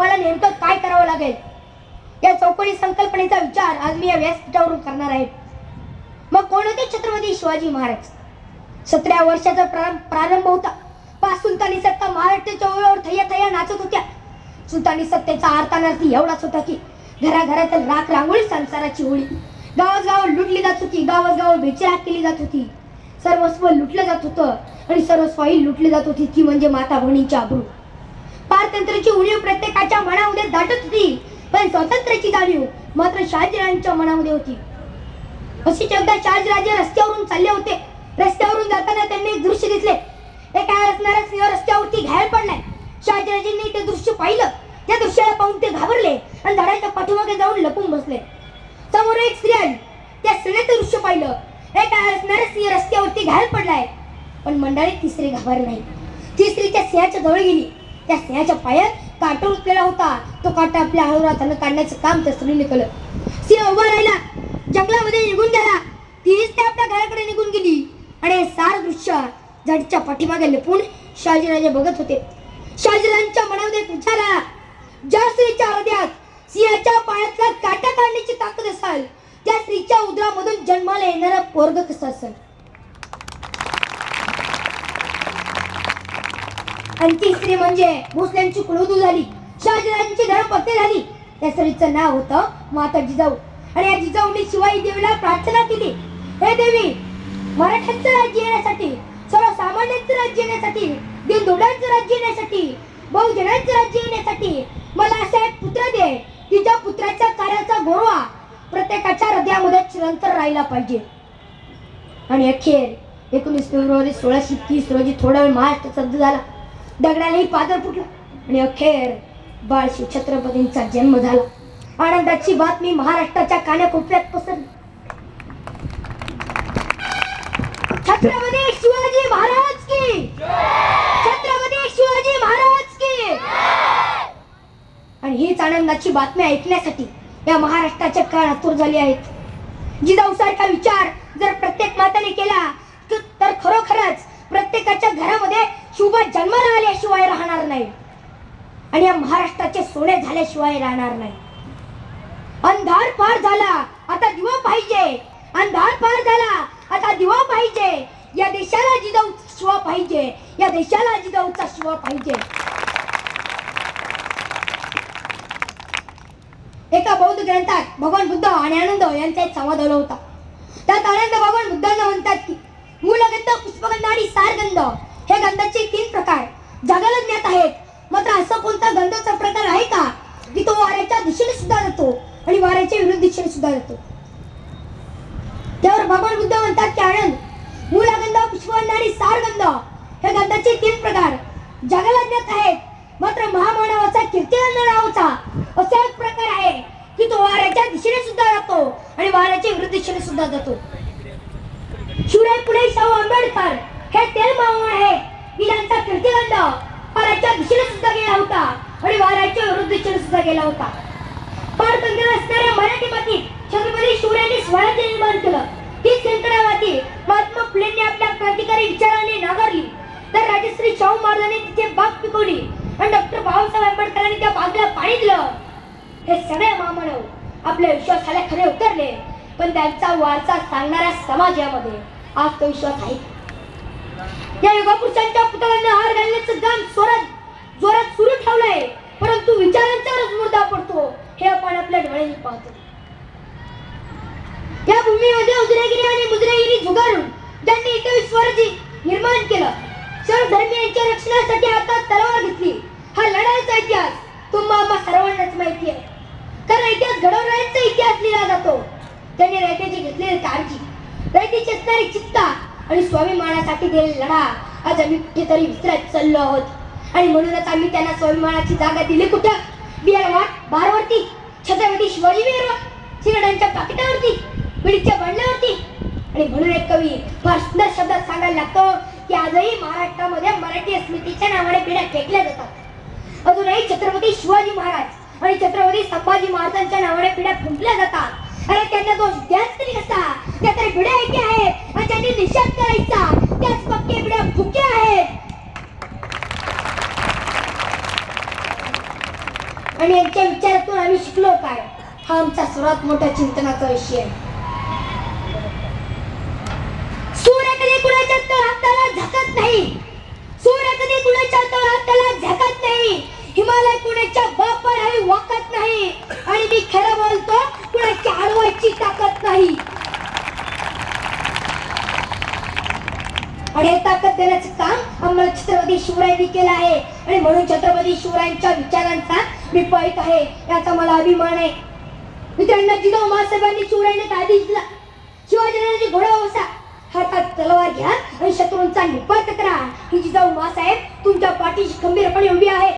आपल्याला नेमकं काय करावं लागेल? या चौकोनी संकल्पनेचा विचार आज मी या व्यासपीठावरून करणार आहे. मग कोण होते छत्रपती शिवाजी महाराज? सतरा वर्षाचा प्रारंभ प्रारंभ होता. पाच सुलतानी सत्ता महाराष्ट्राच्या ओळीवर थैया थैया नाचत होत्या. सुलतानी सत्तेचा अर्थानार्थी एवढाच होता की घराघरातील राख रांगोळी संसाराची होळी गावात गाव लुटली जात होती गावात गाव बेचिराग केली जात होती. सर्वस्व लुटलं जात होतं आणि सर्वस्वही लुटली जात होती ती म्हणजे माता बहिणीची आबरू. पारतंत्र्याची उणीव प्रत्येकाच्या मनामध्ये दाटत होती. पण स्वातंत्र्याची जाणीव मात्र शहाजीराजांच्या मनामध्ये होती. अशीच एकदा शहाजीराजे रस्त्यावरून चालले होते. रस्त्यावरून जाताना त्यांनी एक दृश्य दिसले. एका असणारा सिंह रस्त्यावरती घायल पडलाय शहाजीराजेंनी ते दृश्य पाहिलं. त्या दृश्याला पाहून ते घाबरले आणि झाडाच्या पाठीमागे जाऊन लपून बसले. समोर एक स्त्री आली. त्या स्त्रीने दृश्य पाहिलं. एका असणारा सिंह रस्त्यावरती घायल पडलाय. पण मंडळीत तिसरी घाबरली नाही. ती स्त्री त्या सिंहाच्या जवळ गेली. त्या सिंहाच्या पायात काटा उचलेला होता. तो काटा आपल्या हातानं काढण्याचं काम त्या स्त्रीने केलं सिंह उभा राहिला. जंगलामध्ये निघून गेला. तीच त्या आपल्या घराकडे निघून गेली. आणि हे सार दृश्य झाडीच्या पाठीमागे लपून शहाजीराजे बघत होते. शहाजीराजांच्या मनामध्ये एक विचार आला. ज्या स्त्रीच्या हृदयात सिंहाच्या पायातला काटा काढण्याची ताकद असाल त्या स्त्रीच्या उदरामधून जन्माला येणारा पोरग कसा असेल? आणि तिसरी स्त्री म्हणजे भोसल्यांची कुळवधू झाली. शहाजीराजांची धर्मपत्नी झाली. त्या सरीचं नाव होतं माता जिजाऊ आणि या जिजाऊने शिवाई देवीला प्रार्थना केली. हे देवी मराठ्यांचं राज्य येण्यासाठी सर्वसामान्यांचं राज्य येण्यासाठी दिनदोड्यांचं राज्य येण्यासाठी बहुजनांचं राज्य येण्यासाठी मला असा एक पुत्र दे की ज्या पुत्राच्या कार्याचा गोरवा प्रत्येकाच्या हृदयामध्ये चिरंतर राहिला पाहिजे. आणि अखेर एकोणीस फेब्रुवारी सोळाशे तीस रोजी थोडा वेळ महाराष्ट्र सज्ज झाला. दगडानेही पादर फुटला आणि अखेर बाळशी छत्रपतींचा जन्म झाला. आनंदाची बातमी महाराष्ट्राच्या कानाकोपऱ्यात पसरली. छत्रपती शिवाजी महाराज की! छत्रपती शिवाजी महाराज की! आणि हीच आनंदाची बातमी ऐकण्यासाठी या महाराष्ट्राच्या काळ आतुर झाले आहेत. जिजाऊ सारखा विचार जर प्रत्येक माताने केला तर खरोखरच प्रत्येकाच्या घरामध्ये शुभ जन्म राहिल्याशिवाय राहणार नाही. आणि या महाराष्ट्राचे सोने झाल्याशिवाय राहणार नाही. अंधार पार झाला आता दिवा पाहिजे. अंधार पार झाला आता दिवा पाहिजे. या देशाला जिजाऊचा शिवा पाहिजे. या देशाला जिजाऊचा शिवा पाहिजे. एका बौद्ध ग्रंथात भगवान बुद्ध आणि आनंद यांचा एक संवाद आला होता. त्यात आनंद भगवान बुद्धांना म्हणतात की मूलगंध पुष्पगंध आणि सारगंध. हे गंधाचे तीन प्रकार जगाला ज्ञात आहेत. मात्र असा कोणता गंधाचा प्रकार आहे का? की तो वाऱ्याच्या दिशेने सुद्धा जातो आणि वाऱ्याच्या विरुद्ध दिशेने सुद्धा जातो. त्यावर भगवान बुद्ध म्हणतात की आनंद मूलगंध पुष्पगंध आणि सारगंध हे गंधाचे तीन प्रकार जगाला ज्ञात आहेत. मात्र महामानवाचा कीर्तिगंध नावाचा असा एक प्रकार आहे की तो वाऱ्याच्या दिशेने सुद्धा जातो आणि वाऱ्याच्या विरुद्ध दिशेने सुद्धा जातो. शिवराय पुढे शाहू आंबेडकर हे तेल मावळ आहे की ज्यांचा कीर्तिगंध वाऱ्याच्या दिशेने सुद्धा गेला होता. आणि वाऱ्याच्या विरुद्ध दिशेने सुद्धा गेला होता. पारतंत्र असणाऱ्या मराठी मातीत छत्रपती शिवरायांनी स्वराज्य निर्माण केलं. ही संकटा महात्मा फुलेंनी आपल्या क्रांतिकारी विचाराने नाकारली तर राजश्री शाहू महाराजांनी तिचे बाग पिकवली. आणि डॉक्टर बाबासाहेब आंबेडकरांनी त्या बागेला पाणी दिलं. हे सगळे महामानव आपल्या विश्वासाला खरे उतरले. पण त्यांचा वारसा सांगणाऱ्या समाजामध्ये आज तो विश्वास आहे. या युगापुरुषांच्या पुतळ्यांना हार पाहतो. या भूमीमध्ये उदयगिरी आणि मुद्रागिरी झुगारून ज्यांनी इथे स्वराज्य निर्माण केलं. सर्व धर्मियांच्या रक्षणासाठी हातात तलवार घेतली. हा लढाईचा इतिहास तुम्हाला सर्वांनाच माहिती आहे. कारण इतिहास घडवणाऱ्यांचा इतिहास लिहिला जातो. त्यांनी रयतेची घेतलेली काळजी रयतेची असणारी चित्ता आणि स्वाभिमानासाठी दिलेला लढा आज आम्ही कुठेतरी विसरत चाललो आहोत. आणि म्हणूनच आम्ही त्यांना स्वाभिमानाची जागा दिली कुठं? बिहार वाट बारवरती. छत्रपती शिवाजी बिहार शिरडांच्या पाकिटावरती पिढीच्या बंडल्यावरती आणि म्हणून एक कवी फार सुंदर शब्दात सांगायला लागतो की आजही महाराष्ट्रामध्ये मराठी स्मृतीच्या नावाने पिढ्या फेकल्या जातात. अजूनही छत्रपती शिवाजी महाराज आणि छत्रपती संभाजी महाराजांच्या नावाने पिढ्या फुंकल्या जातात. अरे त्यांना दोष द्याच तरी कसा? त्या तरी पिढ्या ऐक्या आहेत आणि त्यांनी निषेध करायचा. आणि यांच्या विचारातून आम्ही शिकलो काय? हा आमचा सर्वात मोठा चिंतनाचा विषय आहे. सूर्य कधी कुणाच्या तर हाताला झकत नाही. सूर्य कधी कुणाच्या तर हाताला झकत नाही. हिमालय कुणाच्या बापालाही वाकत नाही. आणि मी खरं बोलतो कुणाच्या आडवायची ताकद नाही. आणि हे ताकद देण्याचं काम आम्हाला छत्रपती शिवरायांनी केलं आहे. आणि म्हणून छत्रपती शिवरायांच्या विचारांचा मी पैक आहे याचा मला अभिमान आहे. मित्रांनो जिजाऊ महासाहेबांनी शिवरायांना एक आदेश दिला शिवाजीराजांची घोडा बसा हातात तलवार घ्या आणि शत्रूंचा निपात करा. ही जिजाऊ महासाहेब तुमच्या पाठीशी खंबीरपणे उभी आहे.